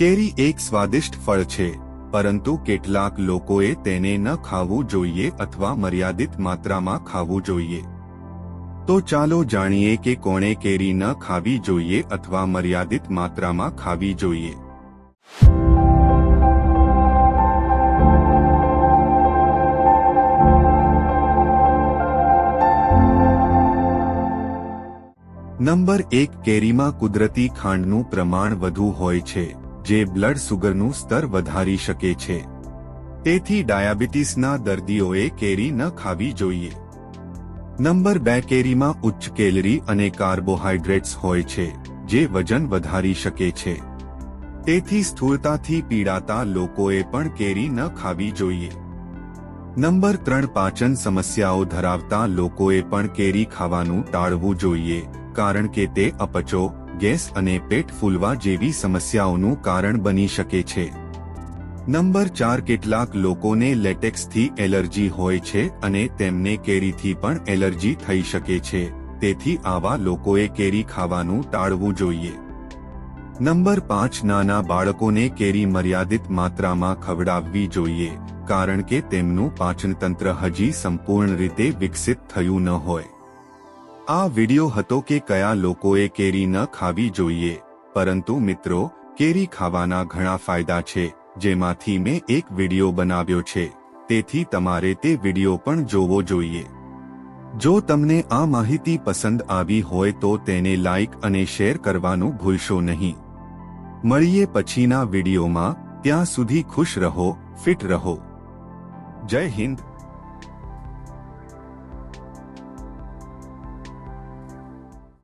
કેરી એક સ્વાદિષ્ટ ફળ છે, પરંતુ કેટલાક લોકોએ તેને ન ખાવું જોઈએ અથવા મર્યાદિત માત્રામાં ખાવું જોઈએ. તો ચાલો જાણીએ કે કોણે કેરી ન ખાવી જોઈએ અથવા મર્યાદિત માત્રામાં ખાવી જોઈએ. નંબર એક, કેરીમાં કુદરતી ખાંડનું પ્રમાણ વધુ હોય છે. જે બ્લડ સુગરનું સ્તર વધારી શકે છે. તેથી ડાયાબિટીસના દર્દીઓએ કેરી ન ખાવી જોઈએ. નંબર બે, કેરીમાં ઉચ્ચ કેલરી અને કાર્બોહાઈડ્રેટ્સ હોય છે, જે વજન વધારી શકે છે. તેથી સ્થૂળતાથી પીડાતા લોકોએ પણ કેરી ન ખાવી જોઈએ. નંબર ત્રણ, પાચન સમસ્યાઓ ધરાવતા લોકોએ પણ કેરી ખાવાનું ટાળવું જોઈએ, કારણ કે તે અપચો ગેસ અને પેટ ફૂલવા જેવી સમસ્યાઓનું કારણ બની શકે છે. નંબર ચાર, કેટલાક લોકોને લેટેક્સથી એલર્જી હોય છે અને તેમને કેરીથી પણ એલર્જી થઈ શકે છે, તેથી આવા લોકોએ કેરી ખાવાનું ટાળવું જોઈએ. નંબર પાંચ, નાના બાળકોને કેરી મર્યાદિત માત્રામાં ખવડાવવી જોઈએ, કારણ કે તેમનું પાચનતંત્ર હજી સંપૂર્ણ રીતે વિકસિત થયું ન હોય. આ વિડિયો હતો કે કયા લોકોએ કેરી ન ખાવી જોઈએ. પરંતુ મિત્રો, કેરી ખાવાના ઘણા ફાયદા છે, જેમાંથી મેં એક વિડિયો બનાવ્યો છે. તેથી તમારે તે વિડિયો પણ જોવો જોઈએ. જો તમને આ માહિતી પસંદ આવી હોય તો તેને લાઇક અને શેર કરવાનું ભૂલશો નહીં. મળીએ પછીના વિડિયોમાં, ત્યાં સુધી ખુશ રહો, ફિટ રહો. જય હિન્દ.